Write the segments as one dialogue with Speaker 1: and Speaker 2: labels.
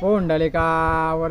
Speaker 1: पुंडलिका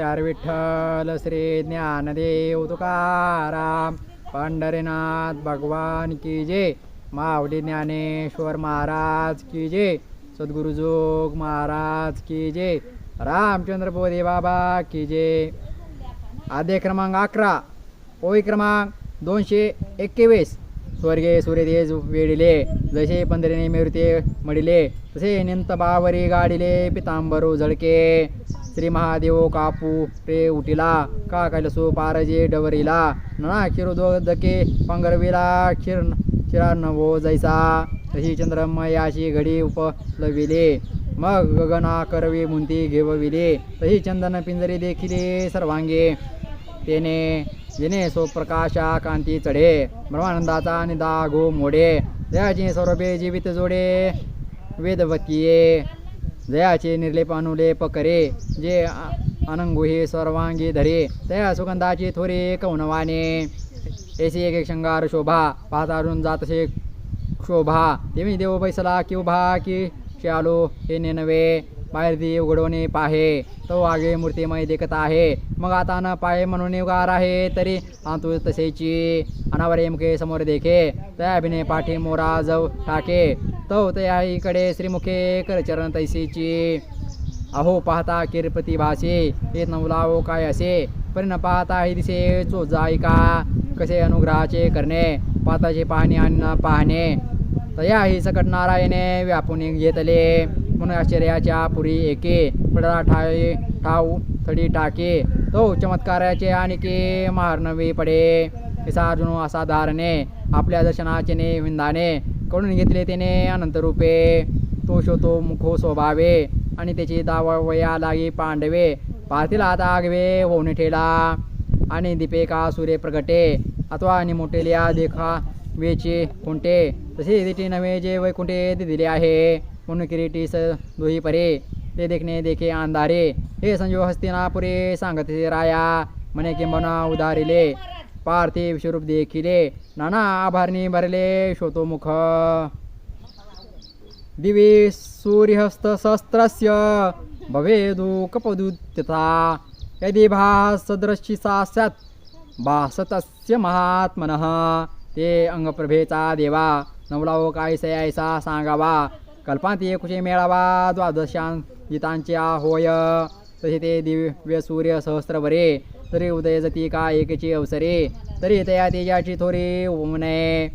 Speaker 1: हर विठ्ठल श्री ज्ञानदेव तुकाराम। पंढरीनाथ भगवान की जय। मावडी ज्ञानेश्वर महाराज की जय। सद्गुरुजोग महाराज की जय। रामचंद्र बोधे बाबा की जय। आद्य क्रमांक अकरा। ओळी क्रमांक दोनशे एक्केवीस स्वर्गीय सूर्यदेज वेडिले जसे पंधरीने मेरुते मडिले तसे निंत बावरी गाडिले पितांबरू झळके। श्री महादेव कापू रे उटिला का कैलसो पारजे डवरीला। नणा दके पंगरविला क्षीर क्षीरा नवो जैसा। तशी चंद्रमयाशी घडी उपलविले मग गगना करवी मुंती घेवविले। तशी चंदन पिंजरी देखिले सर्वांगे। तेने जिने स्वप्रकाशा कांती चढे ब्रह्मानंदाचा निदा गो मोडे। जयाचे स्वरूपे जीवित जोडे वेदवतीये। जयाचे निर्लेप अनुलेप करे जे अनंगुही सर्वांगी धरे। तया सुगंधाची थोरे कौनवाने। ऐसी एक एक शंगार शोभा पाहतारून जातसे शोभा देवी देव बैसला किंवा की शालो हे नेनवे। बाहेर ती उघडवणे पाहे तो आगे मूर्तिमय देखत आहे. मग आता न पाहे म्हणून उगार आहे तरी तू तसेची अनावरे मुखे समोर देखे. त्या अभिनय पाठी मोरा जव टाके. तो त्या इकडे श्रीमुखे करचरण तैसेची. अहो पाहता किरपती भासे हे नवलावो काय असे? परिण पाहता हे दिसे चोजाई का? कसे अनुग्रहाचे करणे? पाताचे पाहणे आणि न पाहणे. तया ही सकट नारायणे व्यापून घेतले. म्हणून आश्चर्याच्या पुरी एके पडला ठाई ठाऊ थडी टाके तो चमत्काराचे आणखी महारनवी पडे. असा अर्जुन असा धारणे आपल्या दर्शनाचे ने विंदाने कडून घेतले त्याने अनंत रूपे. तो शोतो मुखो स्वभावे आणि त्याची दावया लागी पांडवे. पाहतील आता आगवे होऊन ठेला. आणि दीपिका सूर्य प्रगटे अथवा आणि मोठेलिया देखा वेचे कोणते? तसे तिथे नवे जे वैकुंठे दिले आहे. म्हणून किरीटी दोही परे ते देखणे देखे अंधारे हे संजो हस्तिनापुरे सांगते राया म्हणे किंबना उदारिले। पार्थिव स्वरूप देखिले नाना आभारणी भरले शोतो मुख दिवे सूर्यहस्तशस्त्रस्य भवेदुकपदुत्यथा यदि भासदृशिसा स्यात् भासतस्य महात्मनः। ते अंगप्रभेचा देवा नवलाव काय ऐसा सांगावा। कल्पांती कुशे मेळावा द्वादशां गीतांच्या होय तसे ते दिव्य सूर्य सहस्त्रभरे तरी उदय जती का एकेची अवसरे तरी तया तेजाची थोरी नये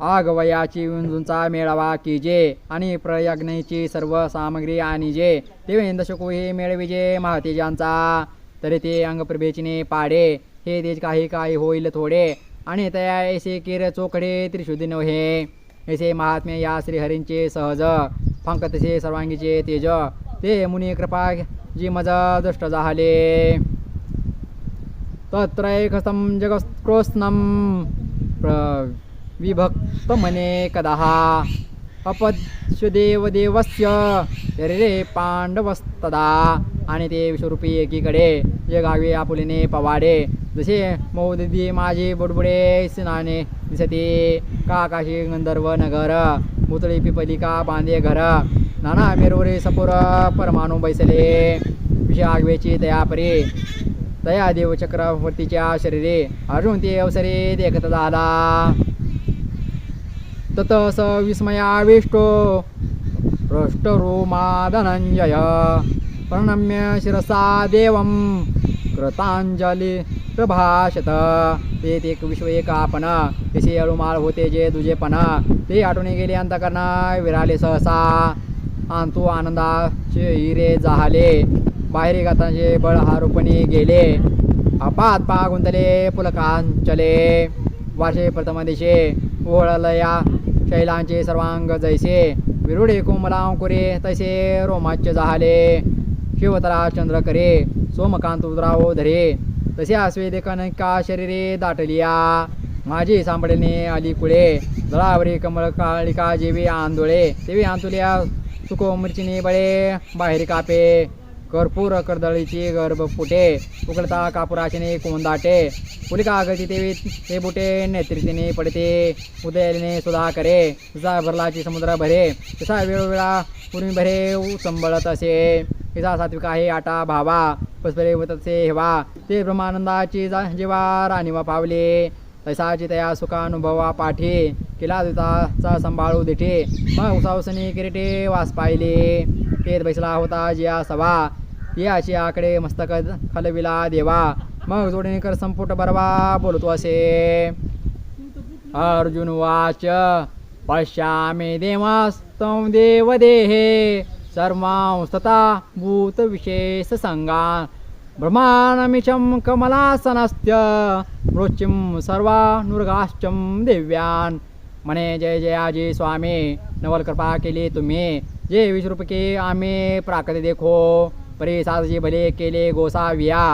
Speaker 1: आगवयाची विंजूंचा मेळावा कीजे आणि प्रयज्ञाची सर्व सामग्री आणि जे देव दशको हे मेळविजे महातेजांचा. तरी ते अंगप्रभेचिने पाडे हे तेज काही काही होईल थोडे आणि तया ऐसे किर चोकडे त्रिशुद्धी नव्हे येसे महात्म्य या श्रीहरींचे सहज पंकतसे सर्वांगीचे तेज. ते मुनी कृपा जी मज दृष्ट झाले. तत्रैकसं जगत्कृत्स्नं प्र विभक्त मने कदाः शरीरे पांडवस्तदा. आणि ते विश्वरूपी एकीकडे. जे गावी आपुलीने पवाडे. जसे मौदिदी माझे बुडबुडे सिनाने दिसते का आकाशी गंधर्व नगर मुतळी पिपलिका बांधे घर नाना मेरुरे सपुर परमाणू बैसले विषय आगवेची दया तया देव चक्रवर्तीच्या शरीरे अर्जुन ते अवसरे देखत झाला. तत स विस्मयाविष्टो पृष्ठरोमा धनंजय प्रणम्य शिरसा देवं कृतांजली प्रभाषत ते ते विश्व एकापण तिसे अळुमाळ होते जे तुझेपण ते आठवून गेले अंतकरणा विराले सहसा। आंतू आनंदाचे हिरे जाहले। बाहेरी गातांचे बळ हारोपणी गेले। अपात पा गुंतले पुलकांचले। वार्षे प्रथम दिशे ओळलया शैलांचे सर्वांग जैसे। विरुडे कोमलांकुरे तैसे रोमाच्य झाले शिवतरा चंद्र करे सोमकांत उदराव धरे। तसे आस्वेदे का शरीरे दाटलिया? माझी सांभळणे आली कुळे. जळावरी कमळ काळिका जेवी आंदोळे तेवी आंतुल्या सुको मिरचिनी बळे. बाहेर कापे. कर्पूर कर्दळीची गर्भ फुटे. उकळता कापुराशिने कोंदाटे पुलिका गती तेवी ते बुटे. नेत्रितीने पडते. उदयने सुधा करे. जसा भरलाची समुद्र भरे. तसा वेळोवेळा पूर्वी भरे. संबळत असे. तिचा सात्विक आहे आटा भावा. पसपरे होत असे हेवा ते ब्रह्मानंदाची जा- राणी राणीवा पावले. तैसाची तया सुखानुभवा पाठी केला दुताचा सांभाळू देठे. मग उसावसनी किरीटे वास पाहिले. तेच बैसला होता जिया सभा याचे आकडे मस्तक खलविला देवा. मग जोडणीकर संपुट बरवा बोलतो असे. अर्जुन वाच पश्यामे देवास्तव देव देहे सर्वांस्तता भूतविशेष संगा ब्रह्मानमिशं कमलासनस्य मृत्युं सर्वानुर्गाश्चम दिव्यान्। म्हणे जय जयाजी स्वामी नवल कृपा केली तुम्ही जे वीस आम्ही प्राकृत देखो। परी सातजी भले केले गोसाविया।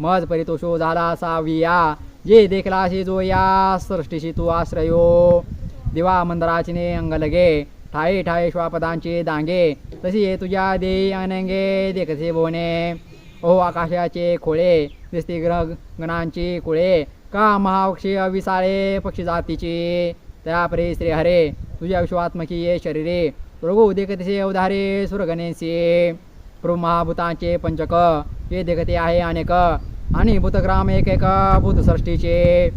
Speaker 1: मज परितोषो झाला साविया। जे देखलाशी जो या सृष्टीशी तू आश्रयो। दिवा मंदराचिने अंग लगे ठाई ठाई श्वापदांचे दांगे तशी तुझ्या देई अनंगे देखसे बोने. ओ आकाशाचे खोळे दिसते ग्रह गणांची कुळे. का महावक्षी अविसाळे पक्षी जातीची? त्या परे श्री हरे तुझ्या विश्वात्मकी ये शरीरे. प्रभू देखतसे अवधारे सुरगणेसे. प्रभू महाभूतांचे पंचक हे देखते आहे अनेक. आणि भूतग्राम एक एक भूतसृष्टीचे.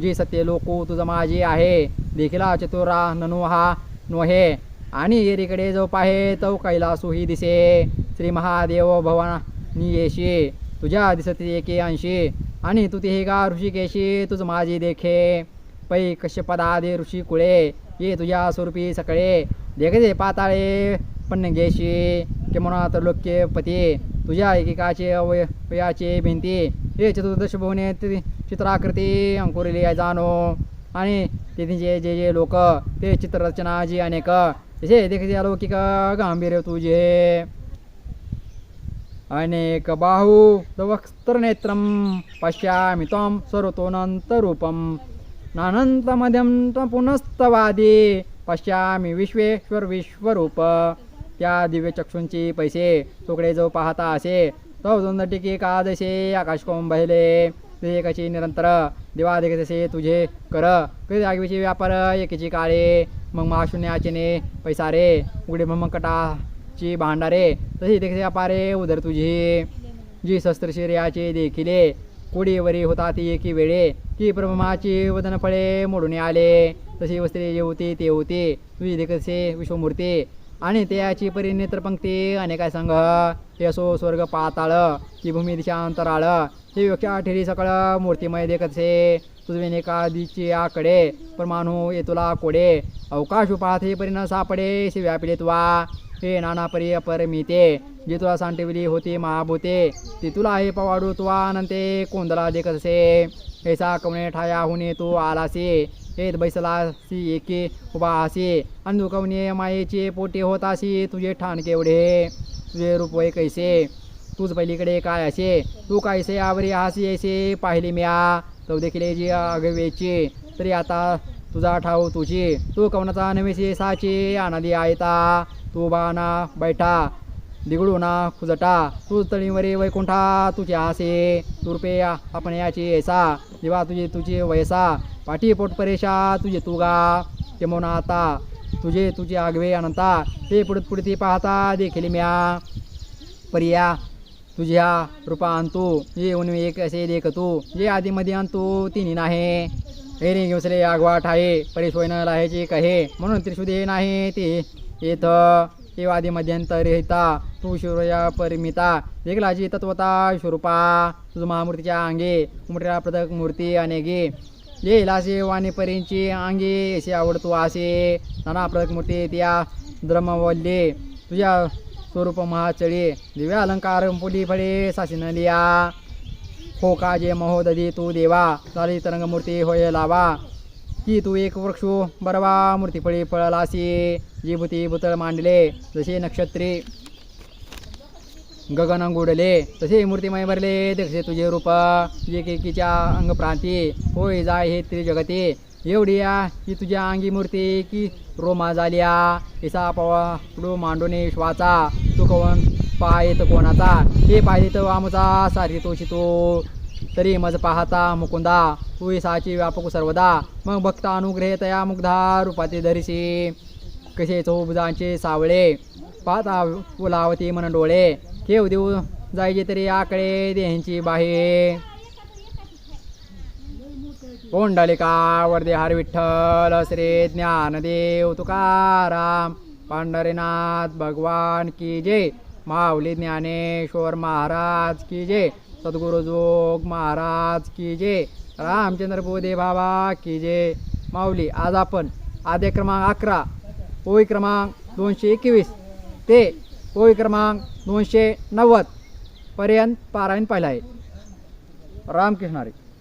Speaker 1: जी सत्य लोकू तुझ माझी आहे देखिला चतुरा ननु हा नोहे. आणि येरीकडे जो पाहे तो कैलासुही दिसे. श्री महादेव भवानी येशी तुझ्या दिसते एके अंशी. आणि तू तिही का ऋषिकेशी तुझ माझी देखे. पै कश्यपदादे ऋषी कुळे ये तुझ्या स्वरूपी सकळे. देखते पाताळे पन्नगेशी किंवा लोक्य पती. तुझ्या एकेकाचे अवयाचे भिंती. हे चतुर्दश भुवने चित्राकृती अंकुरली जाणो आणि तिथे जे जे जे लोक ते चित्ररचना जी अनेक तसे देखते अलौकिक गांभीर्य तुझे. अनेक बाहू वक्त्रनेत्रं पश्यामि त्वं स्वरतोऽनन्तरूपं. नानन्तमध्यं त्वं पुनस्तवादी पश्यामि विश्वेश्वर विश्वरूप. त्या दिव्य चक्षूंची पैसे तुकडे जो पाहता असे तो दोन टिके का जसे आकाश कोंबहिले कशी निरंतर देवा देखे तसे तुझे कर। कधी आगवीचे व्यापार एकीची काळे मग महाशून्याचे पैसा रे उघडे ब्रह्मकटाची भांडारे तशी देखते व्यापारे उदर तुझी। जी शस्त्रशिर्याचे देखिले कोडीवरी होता ती एकी वेळे की ब्रह्माची वदन फळे मोडून आले। तशी वस्त्रे जे होती ते होते। तुझी देखसे विश्वमूर्ती आणि त्याची परिनेत्रपंक्ती अनेका संघ। ते असो स्वर्ग पाताळ की भूमी दिशा अंतराळ हे व्यक्षा ठेरी सकळ मूर्तिमय देखतसे तुझे कादीचे आकडे परमाणू ये तुला कोडे. अवकाश उपात हे परिण सापडे से व्यापिले तुवा. हे नाना परी अपरमिते जे तुला सांठविली होती महाभूते. ती तुला हे पवाडू तुवा अनंते कोंदला देखतसे हे. सा कवणे ठायाहुने तू आलासे. हे बैसलासी एके उभा आसे अंधुकवणे मायेचे पोटे होतासी तुझे ठाण केवढे. तुझे रूप वय कैसे? तूच पहिलीकडे काय असे? तू कायसे आवरी हासी ऐसे पाहिली म्या? तो देखील जी अगवेची तरी आता तुझा ठाऊ तुझी. तू कवनाचा नवेसे साची आनंदी आयता. तू बाना बैठा. दिगडू ना खुजटा. तू तळीवरी वैकुंठा तुझे आसे तू रुपे आपण याची ऐसा. दिवा तुझी तुझी वयसा. पाठी पोट परेशा तुझे तुगा. ते आता तुझे तुझे आगवे अनंता. ते पुढत पुढती पाहता देखील म्या. पर्या तुझ्या रूपा आणतो ये उन एक असे देखतो जे आधीमध्ये आणतो तिने नाही. हेरी घेसले आगवा ठाये परिसोय न लाहायचे कहे म्हणून त्रिशुदे नाही ते. येथ ते वादी मध्यंतर तू शिवया परिमिता देखलाची तत्वता स्वरूपा तुझ महामूर्तीच्या अंगे उमट्या पृथक मूर्ती अनेगे. ये लासे वाणी परींची अंगे असे आवडतो असे नाना पृथक मूर्ती त्या द्रमवल्ले. तुझ्या स्वरूप महाचळी दिव्या अलंकार पुली फळे सासिन लिया हो का जे महोदधी तू देवा चाली तरंगमूर्ती होय लावा. की तू एक वृक्ष बरवा मूर्ती फळी फळलासी जी भूती भूतळ मांडले जसे नक्षत्री गगन गुडले तसे मूर्तिमय भरले दक्षे तुझे रूप तुझे केकीच्या अंगप्रांती होय जाय हे त्रिजगती. एवढी या की तुझ्या अंगी मूर्ती की रोमा झाल्या इसा पवा पुढो मांडोने श्वाचा. कोण? पाय येत कोणाचा? हे पाय येत आमचा सारी तोशी तरी मज पाहता मुकुंदा तुई साची व्यापक सर्वदा. मग भक्त अनुग्रह तया मुग्धा रूपाती धरिसी कसे चौबुजांचे सावळे. पाहता उलावती मन डोळे. केव देऊ जायचे तरी आकडे देहांची बाहे. कोंडलिका वरदे हर विठ्ठल श्री ज्ञानदेव तुकाराम. पंढरीनाथ भगवान की जय. माऊली ज्ञानेश्वर महाराज की जय. सद्गुरुजोग महाराज की जय. रामचंद्र बोधे बाबा की जय. माऊली आज आपण आद्य क्रमांक अकरा ओळी क्रमांक दोनशे एकवीस ते ओळी क्रमांक दोनशे नव्वद पर्यंत पारायण पाहिला आहे. रामकृष्णारी